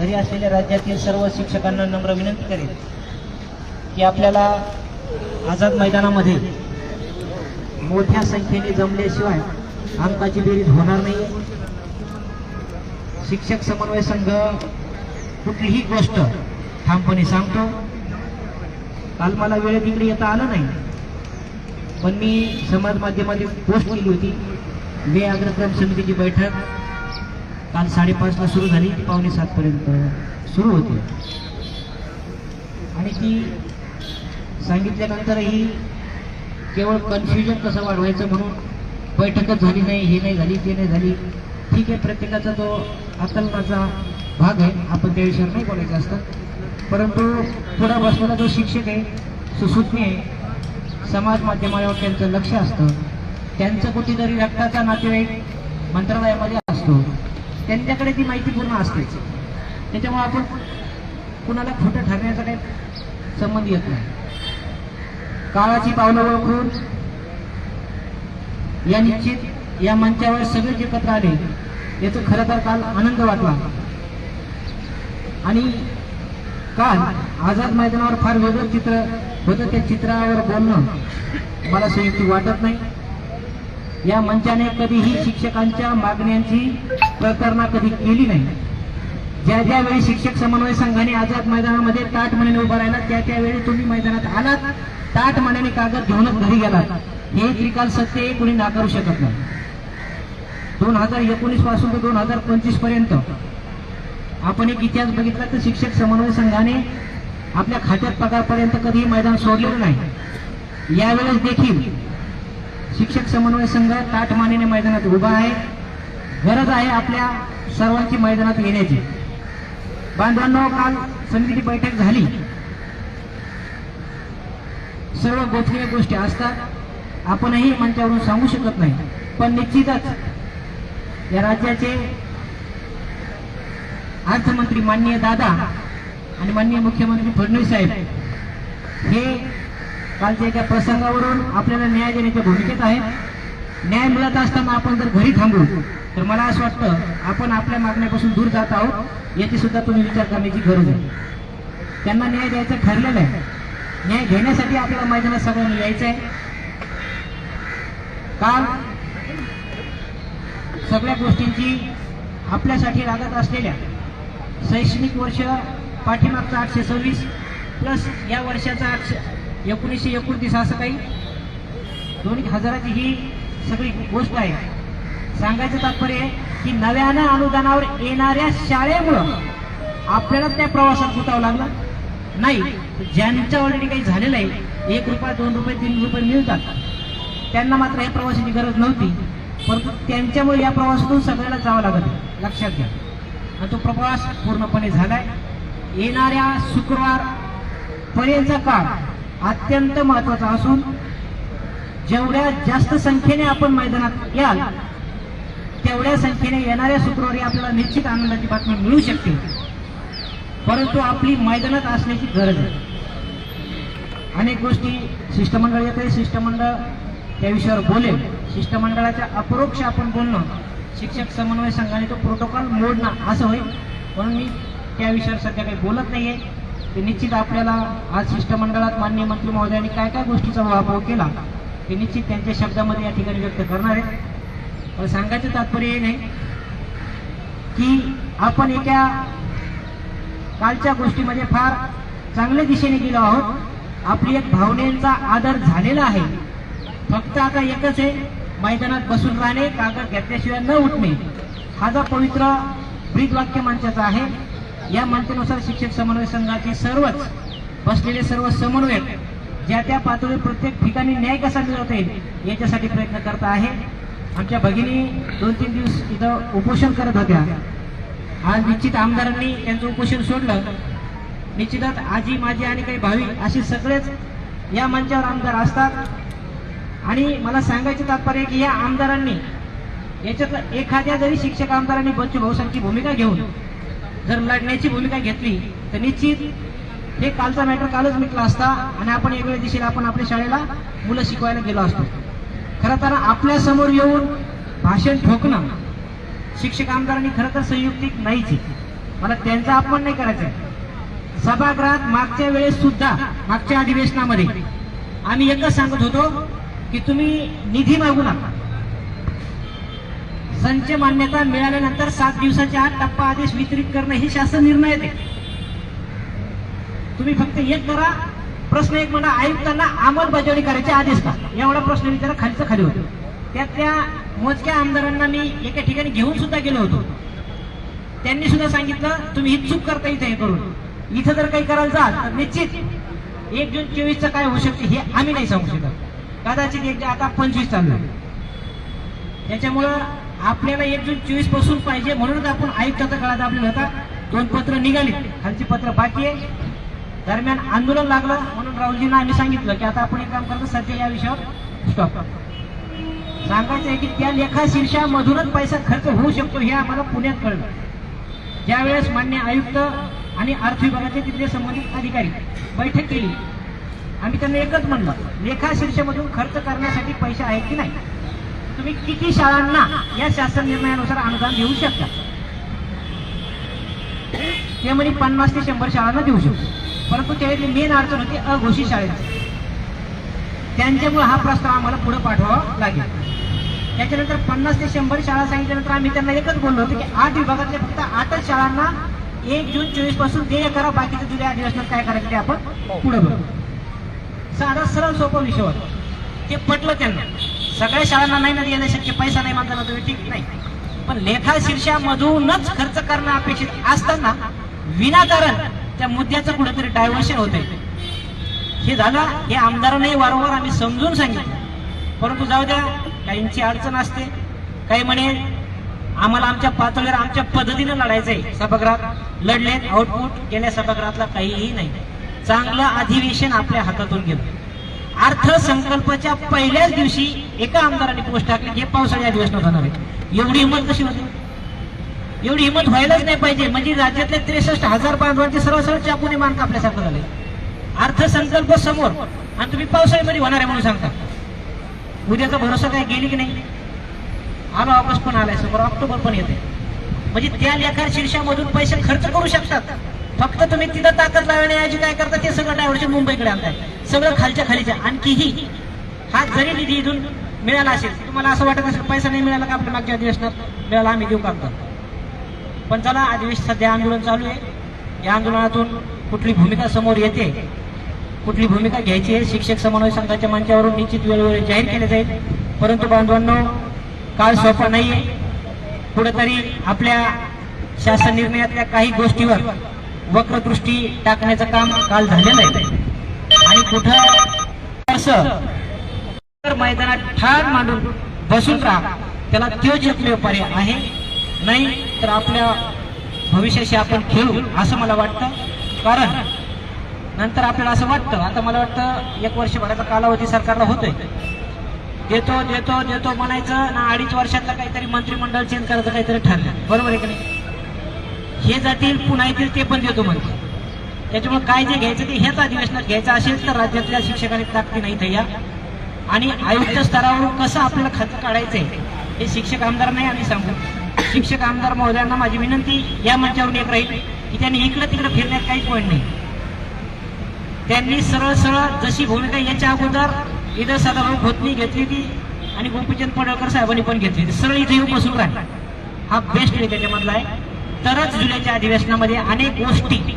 घरी असलेल्या राज्यातील सर्व शिक्षकांना नम्र विनंती करेल की आपल्याला आझाद मैदानामध्ये मोठ्या संख्येने जमल्याशिवाय अंकाची बेरीज होणार नाही शिक्षक समन्वय संघ कुठलीही गोष्ट ठामपणे सांगतो. काल मला वेळ तिकडे येता आलं नाही. पण मी समाज माध्यमातून पोस्ट केली होती. वे अग्रक्रम समितीची बैठक. काल साडेपाचला सुरू झाली ती पावणे सातपर्यंत सुरू होती. आणि ती सांगितल्यानंतरही केवळ कन्फ्युजन कसं वाढवायचं म्हणून बैठकच झाली नाही हे नाही झाली ते नाही झाली. ठीक आहे प्रत्येकाचा तो आकलनाचा भाग आहे. आपण त्या विषयावर नाही बोलायचं असतं. परंतु पुढे बसलेला जो शिक्षक आहे सुसूत्मी आहे समाज माध्यमावर त्यांचं लक्ष असतं. त्यांचं कुठेतरी रक्ताचा नातेवाईक मंत्रालयामध्ये असतो. त्यांच्याकडे ती माहिती पूर्ण असतेच. त्याच्यामुळे आपण कुणाला खोटं ठरण्याचा काही संबंध येत नाही. काळाची पावलं ओळखून या निश्चित या मंचावर सगळे जे एकत्र आले याचं खरं तर काल आनंद वाटला. आणि काल आझाद मैदानावर फार वेगळं चित्र होतं त्या चित्रावर बोलणं मला संयुक्त वाटत नाही. या मंचाने कधीही शिक्षकांच्या मागण्यांची प्रकरणा कधी केली नाही. ज्या ज्यावेळी शिक्षक समन्वय संघाने आझाद मैदानामध्ये ताट मनाने उभा राहिला त्या त्यावेळी तुम्ही मैदानात आलात ताट मनाने कागद घेऊनच घरी गेलात. हे त्रिकाल सत्य कुणी नाकारू शकत नाही. दोन हजार एकोणीसपासून ते दोन हजार पंचवीसपर्यंत आपण एक इतिहास बघितला तर शिक्षक समन्वय संघाने आपल्या खात्यात पगारपर्यंत कधीही मैदान सोडलेलं नाही. यावेळेस देखील शिक्षक समन्वय संघ ताटमानीने मैदानात उभा आहे. गरज आहे आपल्या सर्वांची मैदानात येण्याची. बांधवांनो काल समितीची बैठक झाली. सर्व गोष्टी गोष्टी असतात. आपणही मंचावरून सांगू शकत नाही. पण निश्चितच या राज्याचे अर्थमंत्री माननीय दादा आणि माननीय मुख्यमंत्री फडणवीस साहेब हे कालच्या एका प्रसंगावरून आपल्याला न्याय देण्याच्या भूमिकेत आहे. न्याय मिळत असताना आपण जर घरी थांबू तर मला असं वाटतं आपण आपल्या मागण्यापासून दूर जात आहोत. याची सुद्धा तुम्ही विचार करण्याची गरज आहे. त्यांना न्याय द्यायचं ठरलेलं आहे. न्याय घेण्यासाठी आपल्याला मैदानात सगळ्यांना यायचं आहे. काल सगळ्या गोष्टींची आपल्यासाठी लागत असलेल्या शैक्षणिक वर्ष पाठीमागचा आठशे सव्वीस प्लस या वर्षाचा आठशे एकोणीसशे एकोणतीस असं काही? दोन हजाराची ही सगळी गोष्ट आहे. सांगायचं तात्पर्य आहे की नव्यानं अनुदानावर येणाऱ्या शाळेमुळं आपल्याला त्या प्रवासात गुतावं लागलं. नाही ज्यांच्या ऑलरेडी काही झालेलं आहे एक रुपया दोन रुपये तीन रुपये मिळतात. त्यांना मात्र या प्रवासाची गरज नव्हती परंतु त्यांच्यामुळे या प्रवासातून सगळ्याला जावं लागत लक्षात घ्या. आणि तो प्रवास पूर्णपणे झालाय. येणाऱ्या शुक्रवार पर्यंतचा काळ अत्यंत महत्त्वाचा असून जेवढ्या जास्त संख्येने आपण मैदानात याल तेवढ्या संख्येने येणाऱ्या शुक्रवारी आपल्याला निश्चित आनंदाची बातमी मिळू शकते. परंतु आपली मैदानात असण्याची गरज आहे. अनेक गोष्टी शिष्टमंडळ येत आहे शिष्टमंडळ त्या विषयावर बोलेल. शिष्टमंडळाच्या अपरोक्ष आपण बोलणं शिक्षक समन्वय संघाने तो प्रोटोकॉल मोडणं असं होईल म्हणून मी त्या विषयावर सध्या काही बोलत नाहीये. ते निश्चित आपल्याला आज शिष्टमंडळात माननीय मंत्री महोदयांनी काय काय गोष्टीचा वापर केला ते निश्चित त्यांच्या शब्दामध्ये या ठिकाणी व्यक्त करणार आहेत. पण सांगायचं तात्पर्य हे नाही की आपण एका कालच्या गोष्टीमध्ये फार चांगल्या दिशेने गेलो आहोत. आपली एक भावनेचा आदर झालेला आहे. फक्त आता एकच आहे मैदानात बसून राहणे कागद घेतल्याशिवाय न उठणे. हा जो पवित्र ब्रीद वाक्य मंचाचा आहे या मंचानुसार शिक्षक समन्वय संघाचे सर्वच बसलेले सर्व समन्वयक ज्या त्या पातळीवर प्रत्येक ठिकाणी न्याय कसा मिळवता येईल याच्यासाठी प्रयत्न करत आहे. आमच्या भगिनी दोन तीन दिवस इथं उपोषण करत होत्या. आज निश्चित आमदारांनी त्यांचं उपोषण सोडलं. निश्चितच आजी माझी आणि काही भावी असे सगळेच या मंचावर आमदार असतात. आणि मला सांगायचं तात्पर्य आहे की या आमदारांनी याच्यात एखाद्या जरी शिक्षक आमदारांनी बच्चू भाऊसांची भूमिका घेऊन जर लढण्याची भूमिका घेतली तर निश्चित हे कालचा मॅटर कालच मिटला असता आणि आपण वेगळ्या दिशेला आपण आपल्या शाळेला मुलं शिकवायला गेलो असतो. खरं तर आपल्यासमोर येऊन भाषण ठोकणं शिक्षक आमदारांनी खरं तर संयुक्तिक नाहीच मला त्यांचा अपमान नाही करायचा आहे. सभागृहात मागच्या वेळेस सुद्धा मागच्या अधिवेशनामध्ये आम्ही एकच सांगत होतो की तुम्ही निधी मागू नका. संच मान्यता मिळाल्यानंतर सात दिवसाच्या आत टप्पा आदेश वितरित करणं हे शासन निर्णय आहे तुम्ही फक्त एक करा. प्रश्न एक म्हणा आयुक्तांना अंमलबजावणी करायचे आदेश का? एवढा प्रश्न विचारा खालचं खाली होतो. त्यातल्या मोजक्या आमदारांना मी एका ठिकाणी घेऊन सुद्धा गेलो होतो. त्यांनी सुद्धा सांगितलं तुम्ही ही चूक करता इथे हे करून. इथं जर काही करायला जाल तर निश्चित एक जून चोवीसचं काय होऊ शकते हे आम्ही नाही सांगू शकत. कदाचित एक आता पंचवीस चालू आहे त्याच्यामुळं आपल्याला एक जून चोवीसपासून पाहिजे म्हणूनच आपण आयुक्ताचा काळात आपल्याला होता. दोन पत्र निघाली. खालची पत्र बाकी आहे. दरम्यान आंदोलन लागलं. म्हणून राहुलजींना आम्ही सांगितलं की आता आपण एक काम करतो सध्या या विषयावर स्टॉप सांगायचं आहे की त्या लेखा शीर्षामधूनच पैसा खर्च होऊ शकतो हे आम्हाला पुण्यात कळलं. ज्यावेळेस मान्य आयुक्त आणि अर्थ विभागाचे तिथले संबंधित अधिकारी बैठक केली. आम्ही त्यांना एकच म्हणलं लेखा शीर्षामधून खर्च करण्यासाठी पैसे आहेत की नाही? तुम्ही किती शाळांना या शासन निर्णयानुसार अनुदान देऊ शकता? ते म्हणजे पन्नास ते शंभर शाळांना देऊ शकतो. परंतु त्यावेळी मेन अडचण होती अघोषित शाळेची. त्यांच्यामुळे हा प्रस्ताव आम्हाला पुढे पाठवावा लागेल. त्याच्यानंतर पन्नास ते शंभर शाळा सांगितल्यानंतर आम्ही त्यांना एकच बोललो होतो की आठ विभागातल्या फक्त आठच शाळांना एक जून चोवीसपासून देय करा बाकीच्या जुलै अधिवेशनात काय करायचं ते आपण पुढे बघू. साधा सरळ सोपा विषय होता. ते पटलं त्यांना. सगळ्या शाळांना नाही ना देणं शक्य पैसा नाही मानता तुम्ही ठीक नाही. पण लेखा शीर्षामधूनच खर्च करणं अपेक्षित असताना विनाकारण त्या मुद्द्याचं कुठेतरी डायव्हर्शन होते हे झालं हे आमदारांनाही वारंवार आम्ही समजून सांगितलं. परंतु जाऊ द्या काहींची अडचण असते. काही म्हणे आम्हाला आमच्या पातळीवर आमच्या पद्धतीनं लढायचंय. सभागृहात लढलेत आउटपुट गेल्या सभागृहातला काहीही नाही. चांगलं अधिवेशन आपल्या हातातून गेलं. अर्थसंकल्पाच्या पहिल्याच दिवशी एका आमदाराने पोस्ट टाकली हे पावसाळी अधिवेशनात होणार आहे. एवढी हिंमत कशी होती? एवढी हिंमत व्हायलाच नाही पाहिजे. म्हणजे राज्यातले त्रेसष्ट हजार बांधवांचे सरळ चाकूने मान कापल्यासारखं झाले अर्थसंकल्प समोर. आणि तुम्ही पावसाळ्यामध्ये होणार आहे म्हणून सांगता. उद्याचा भरोसा काय गेली की नाही? आलो ऑगस्ट पण आलाय समोर. ऑक्टोबर पण येते म्हणजे त्या लेखा शीर्षामधून पैसे खर्च करू शकतात. फक्त तुम्ही तिथं ताकद लावण्याऐवजी काय करता ते सगळं डायव्हर्शन मुंबईकडे आणताय. सगळं खालच्या खालीच्या आणखीही. हा जरी निधी इथून मिळाला असेल तुम्हाला असं वाटत असेल पैसा नाही मिळाला का आपल्या मागच्या अधिवेशनात मिळाला आम्ही देऊ करतो पण चला अधिवेशन सध्या आंदोलन चालू आहे. या आंदोलनातून कुठली भूमिका समोर येते कुठली भूमिका घ्यायची आहे शिक्षक समन्वय संघाच्या मंचावरून निश्चित वेळोवेळी जाहीर केले जाईल. परंतु बांधवांनो काळ सोपा नाहीये. कुठेतरी आपल्या शासन निर्णयातल्या काही गोष्टीवर वक्रदृष्टी टाकण्याचं काम काल झालेलं आहे. आणि कुठं असं तर मैदानात ठार मांडून बसून राहा त्याला तो एकमेव पर्याय आहे? नाही तर आपल्या भविष्याशी आपण खेळू असं मला वाटतं. कारण नंतर आपल्याला असं वाटतं आता मला वाटतं एक वर्षभराचा कालावधी सरकारला होतोय. देतो देतो देतो म्हणायचं ना अडीच वर्षातला काहीतरी मंत्रिमंडळ चेंज करायचं काहीतरी ठरलं. बरोबर आहे का नाही? हे जातील पुन्हा येतील ते पण देतो म्हणते. त्याच्यामुळे काय जे घ्यायचं ते हेच अधिवेशनात घ्यायचं असेल तर राज्यातल्या शिक्षकांनी ताकदी नाही थैया आणि आयुक्त स्तरावरून कसं आपल्याला खर्च काढायचंय हे शिक्षक आमदार नाही आम्ही सांगू शिक्षक आमदार महोदयांना माझी विनंती या मंचावरून एक राहील की त्यांनी इकडे तिकडे फिरण्यात काही पॉईंट नाही. त्यांनी सरळ सरळ जशी भूमिका याच्या अगोदर इथं सदाभाऊ खोतनी घेतली ती आणि गोपीचंद पडळकर साहेबांनी पण घेतली ती सरळ इथे येऊन बसून राहिला. हा बेस्ट आहे त्याच्यामधला आहे. तरच जुलैच्या अधिवेशनामध्ये अनेक गोष्टी